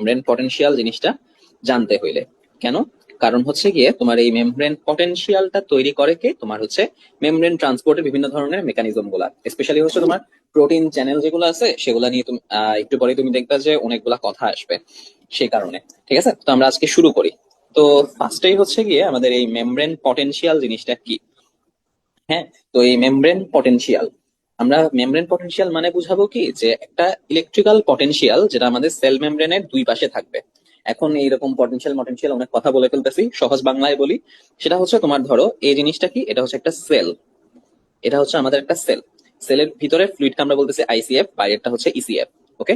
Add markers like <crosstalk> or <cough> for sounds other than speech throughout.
Membrane potential জিনিসটা জানতে হইলে। কেন? কারণ হচ্ছে গিয়ে তোমার এই মেমব্রেন পটেনশিয়ালটা তৈরি করে কে? তোমার হচ্ছে মেমব্রেন ট্রান্সপোর্টের বিভিন্ন ধরনের মেকানিজমগুলা। স্পেশালি হচ্ছে তোমার প্রোটিন চ্যানেল যেগুলো আছে, সেগুলো নিয়ে তুমি একটু পরে তুমি দেখবে যে অনেকগুলা কথা আসবে সেই কারণে। ঠিক আছে? তো আমরা আজকে শুরু করি। তো ফার্স্টেই হচ্ছে গিয়ে আমাদের এই মেমব্রেন পটেনশিয়াল জিনিসটা কি? হ্যাঁ? তো এই মেমব্রেন পটেনশিয়াল আমরা মেমব্রেন পটেনশিয়াল মানে বুঝাবো কি? যে একটা ইলেকট্রিক্যাল পটেনশিয়াল যেটা আমাদের সেল মেমব্রেনের দুই পাশে থাকবে। এখন এইরকম পটেনশিয়াল পটেনশিয়াল অনেক কথা বলে ফেলতেছি, সহজ বাংলায় বলি। সেটা হচ্ছে তোমার ধরো, এই জিনিসটা কি? এটা হচ্ছে একটা সেল এটা হচ্ছে আমাদের একটা সেল সেলের ভিতরে ফ্লুইডকে আমরা বলতেছি আইসিএফ বাইরেরটা হচ্ছে ইসিএফ ওকে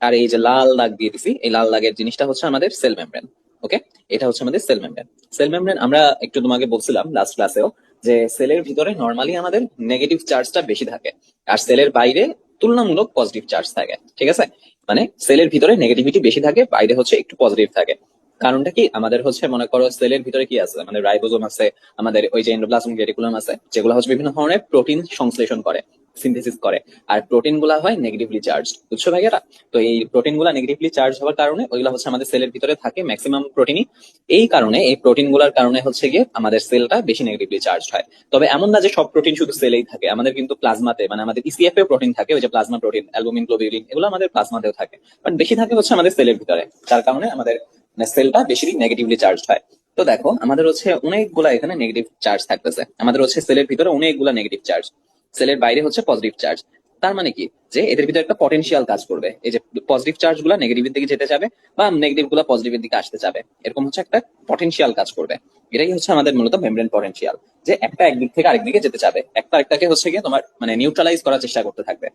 আর এই যে লাল দাগ দিয়ে দিছি, এই লাল দাগের জিনিসটা হচ্ছে আমাদের সেল মেমব্রেন ওকে এটা হচ্ছে আমাদের সেল মেমব্রেন সেল মেমব্রেন আমরা একটু তোমাকে বলছিলাম লাস্ট ক্লাসেও যে সেলের ভিতরে নর্মালি আমাদের নেগেটিভ চার্জটা বেশি থাকে। আর সেলের বাইরে তুলনামূলক পজিটিভ চার্জ থাকে, ঠিক আছে? মানে সেলের ভিতরে নেগেটিভিটি বেশি থাকে, বাইরে হচ্ছে একটু পজিটিভ থাকে। কারণটা কি? আমাদের হচ্ছে, মনে করো, সেলের ভিতরে কি আছে? মানে রাইবোজোম আছে, আমাদের ওই যে এন্ডোপ্লাজম রেটিকুলাম আছে, যেগুলো হচ্ছে বিভিন্ন ধরনের প্রোটিন সংশ্লেষণ করে। সিনথেসিস করে। আর প্রোটিনগুলা হয় নেগেটিভলি চার্জ বুঝছ ভাইয়ারা? তো এই প্রোটিনগুলা নেগেটিভলি চার্জ হওয়ার কারণে ওইগুলো হচ্ছে আমাদের সেলের ভিতরে থাকে ম্যাক্সিমাম প্রোটিনই এই কারণে, এই প্রোটিনগুলার কারণে হচ্ছে গিয়ে আমাদের সেলটা বেশি নেগেটিভলি চার্জ হয়। তবে এমন না যে সব প্রোটিন শুধু সেলেই থাকে, আমাদের কিন্তু প্লাজমাতে মানে আমাদের ইসিএফ এ প্রোটিন থাকে, ওই যে প্লাজমা প্রোটিন অ্যালবুমিন গ্লোবিউলিন এগুলো আমাদের প্লাজমাতেও থাকে। বাট বেশি থাকে হচ্ছে আমাদের সেলের ভিতরে, যার কারণে আমাদের সেলটা বেশি নেগেটিভলি চার্জ হয়। তো দেখো, আমাদের হচ্ছে অনেকগুলা এখানে নেগেটিভ চার্জ থাকতেছে। আমাদের হচ্ছে সেলের ভিতরে অনেকগুলা নেগেটিভ চার্জ সেলের বাইরে হচ্ছে পজিটিভ চার্জ তার মানে কি? যে এদের ভিতরে একটা পটেনশিয়াল কাজ করবে। এই যে পজিটিভ চার্জগুলা নেগেটিভের দিকে যেতে যাবে বা নেগেটিভগুলা পজিটিভের দিকে আসতে যাবে। এরকম হচ্ছে একটা পটেনশিয়াল কাজ করবে। এটাই হচ্ছে আমাদের মূলত মেমব্রেন পটেনশিয়াল যে একটা একদিক থেকে আরেক দিকে যেতে যাবে। একটা আরেকটাকে হচ্ছে গিয়ে তোমার মানে নিউট্রালাইজ করার চেষ্টা করতে থাকবে।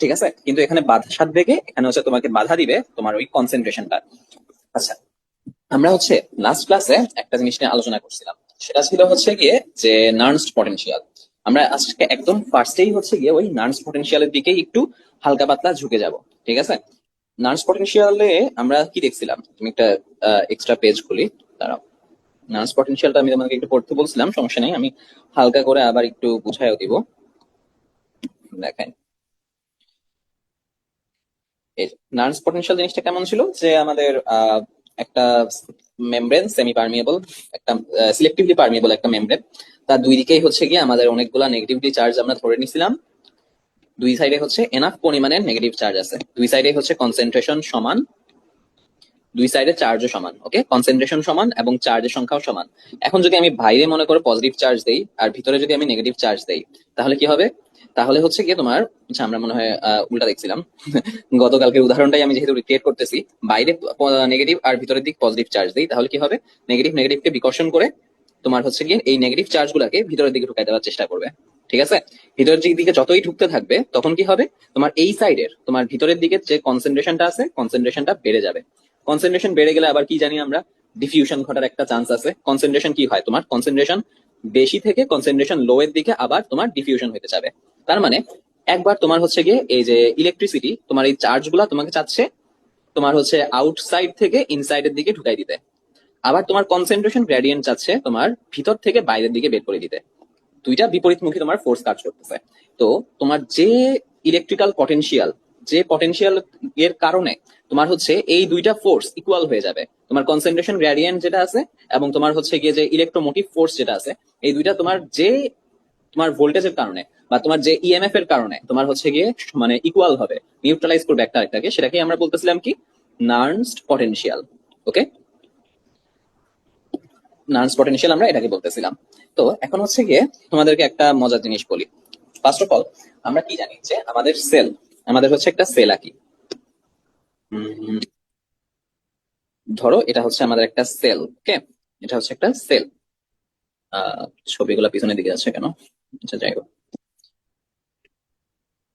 ঠিক আছে? কিন্তু এখানে বাধা সাধ থেকে এখানে হচ্ছে তোমাকে বাধা দিবে তোমার ওই কনসেন্ট্রেশনটা আচ্ছা আমরা হচ্ছে লাস্ট ক্লাসে একটা জিনিস নিয়ে আলোচনা করছিলাম। সেটা ছিল হচ্ছে গিয়ে যে নার্নস পটেনশিয়াল আমরা আজকে একদম ফার্স্টেই হচ্ছে গিয়ে ওই নার্স পটেনশিয়ালের দিকেই একটু হালকা পাতলা ঝুঁকে যাব, ঠিক আছে? নার্স পটেনশিয়ালে আমরা কি দেখছিলাম? তুমি একটা এক্সট্রা পেজ খুলি, দাঁড়াও। নার্স পটেনশিয়ালটা আমি তোমাকে একটু পড়তে বলছিলাম, সমস্যা নেই, আমি হালকা করে আবার একটু বুঝাইও দিব। দেখাই নার্স পটেনশিয়াল জিনিসটা কেমন ছিল? যে আমাদের একটা মেমব্রেন সেমি পারমিয়েবল একটা সিলেক্টিভলি পারমিয়েবল একটা মেমব্রেন তার দুই দিকেই হচ্ছে গিয়ে আমাদের অনেকগুলা নেগেটিভলি চার্জ আমরা ধরে নিছিলাম। দুই সাইডে হচ্ছে এনাফ পরিমাণের নেগেটিভ চার্জ আছে। দুই সাইডে হচ্ছে কনসেন্ট্রেশন সমান। দুই সাইডে চার্জও সমান ওকে কনসেন্ট্রেশন সমান এবং চার্জের সংখ্যাও সমান। এখন যদি আমি বাইরে মনে করো পজিটিভ চার্জ দেই, আর ভিতরে যদি আমি নেগেটিভ চার্জ দেই, তাহলে কি হবে? তাহলে হচ্ছে গিয়ে তোমার আচ্ছা আমরা মনে হয় উল্টা দেখছিলাম। <laughs> গতকালকে উদাহরণটাই আমি যেহেতু রিক্রিয়েট করতেছি, বাইরে নেগেটিভ আর ভিতরের দিক পজিটিভ চার্জ দেই, তাহলে কি হবে? নেগেটিভ নেগেটিভকে বিকর্ষণ করে তোমার হচ্ছে গিয়ে এই নেগেটিভ চার্জ গুলাকে ভিতরের দিকে ঢুকাই দেওয়ার চেষ্টা করবে। ঠিক আছে? ভিতরের দিকে যতই ঢুকতে থাকবে, তখন কি হবে? তোমার এই সাইডের তোমার ভিতরের দিকে যে কনসেন্ট্রেশনটা আছে কনসেন্ট্রেশনটা বেড়ে যাবে। কনসেন্ট্রেশন বেড়ে গেলে আবার কি জানি আমরা? ডিফিউশন ঘটার একটা চান্স আছে। কনসেন্ট্রেশন কি হয় তোমার? কনসেন্ট্রেশন বেশি থেকে কনসেন্ট্রেশন লো এর দিকে আবার তোমার ডিফিউশন হতে যাবে। তার মানে একবার তোমার হচ্ছে গিয়ে এই যে ইলেকট্রিসিটি তোমার এই চার্জগুলা তোমাকে চাচ্ছে, তোমার হচ্ছে আউটসাইড থেকে ইনসাইডের দিকে ঢুকাই দিতে। আবার তোমার কনসেন্ট্রেশন গ্রেডিয়েন্ট চাচ্ছে তোমার ভিতর থেকে বাইরের দিকে বের করে দিতে। দুইটা বিপরীতমুখী তোমার ফোর্স কাজ করতেছে। তো তোমার যে ইলেকট্রিক্যাল পটেনশিয়াল যে পটেনশিয়াল এর কারণে তোমার হচ্ছে এই দুইটা ফোর্স ইকুয়াল হয়ে যাবে। তোমার কনসেন্ট্রেশন গ্রেডিয়েন্ট যেটা আছে এবং তোমার হচ্ছে গিয়ে যে ইলেকট্রোমোটিভ ফোর্স যেটা আছে, এই দুইটা তোমার যে তোমার ভোল্টেজের কারণে বা তোমার যে ইএমএফ এর কারণে তোমার হচ্ছে গিয়ে মানে ইকুয়াল হবে নিউট্রালাইজ করবে একটা আরেকটাকে সেটাকে আমরা বলতেছিলাম কি? নার্নসড পটেনশিয়াল ওকে নার্নস পটেনশিয়াল আমরা এটাকে বলতেছিলাম। তো এখন হচ্ছে গিয়ে তোমাদেরকে একটা মজার জিনিস বলি। ফার্স্ট অফ অল আমরা কি জানি যে আমাদের সেল আমাদের হচ্ছে একটা সেল আঁকি ধরো এটা হচ্ছে আমাদের একটা সেল ওকে এটা হচ্ছে একটা সেল আহ, ছবিগুলো পিছনের দিকে আছে কেন? আচ্ছা যাই হোক।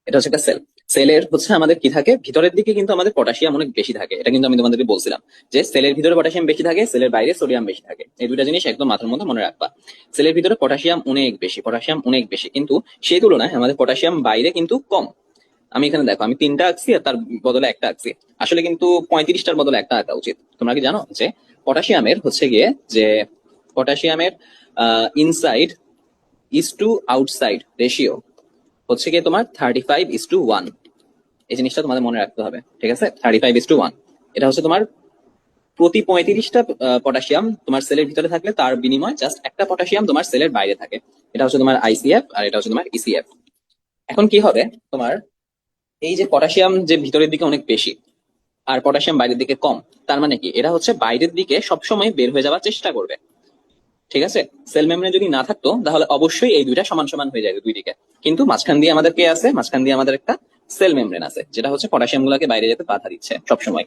এটা হচ্ছে একটা সেল সেলের হচ্ছে আমাদের কি থাকে? ভিতরের দিকে কিন্তু আমাদের পটাশিয়াম অনেক বেশি থাকে। এটা কিন্তু আমি তোমাদেরকে বলছিলাম যে সেলের ভিতরে পটাশিয়াম বেশি থাকে সেলের বাইরে সোডিয়াম বেশি থাকে। এই দুটা জিনিস একদম মাথার মধ্যে মনে রাখবা। সেলের ভিতরে পটাশিয়াম অনেক বেশি পটাশিয়াম অনেক বেশি। কিন্তু সেই তুলনায় আমাদের পটাশিয়াম বাইরে কিন্তু কম। আমি এখানে দেখো, আমি তিনটা আঁকছি আর তার বদলে একটা আঁকছি। আসলে কিন্তু পঁয়ত্রিশটার বদলে একটা আঁকা উচিত। তোমরা কি জানো যে পটাশিয়ামের হচ্ছে গিয়ে যে পটাশিয়ামের inside is to outside ratio হচ্ছে গিয়ে তোমার thirty five is to one এই জিনিসটা তোমাদের মনে রাখতে হবে, ঠিক আছে? Thirty five is to one এটা হচ্ছে তোমার প্রতি পঁয়ত্রিশটা পটাশিয়াম তোমার সেলের ভিতরে থাকলে তার বিনিময়ে জাস্ট একটা পটাশিয়াম তোমার সেলের বাইরে থাকে। এটা হচ্ছে তোমার আইসিএফ আর এটা হচ্ছে তোমার ইসিএফ এখন কি হবে? তোমার এই যে পটাশিয়াম যে ভিতরের দিকে অনেক বেশি আর পটাশিয়াম বাইরের দিকে কম, তার মানে কি? এরা হচ্ছে বাইরের দিকে সবসময় বের হয়ে যাওয়ার চেষ্টা করবে। ঠিক আছে? সেল মেমব্রেন যদি না থাকতো, তাহলে অবশ্যই এই দুইটা সমান সমান হয়ে যাবে দুই দিকে। কিন্তু মাঝখান দিয়ে আমাদের কে আছে? মাঝখান দিয়ে আমাদের একটা সেল মেমব্রেন আছে, যেটা হচ্ছে পটাশিয়াম গুলাকে বাইরে যেতে বাধা দিচ্ছে সবসময়।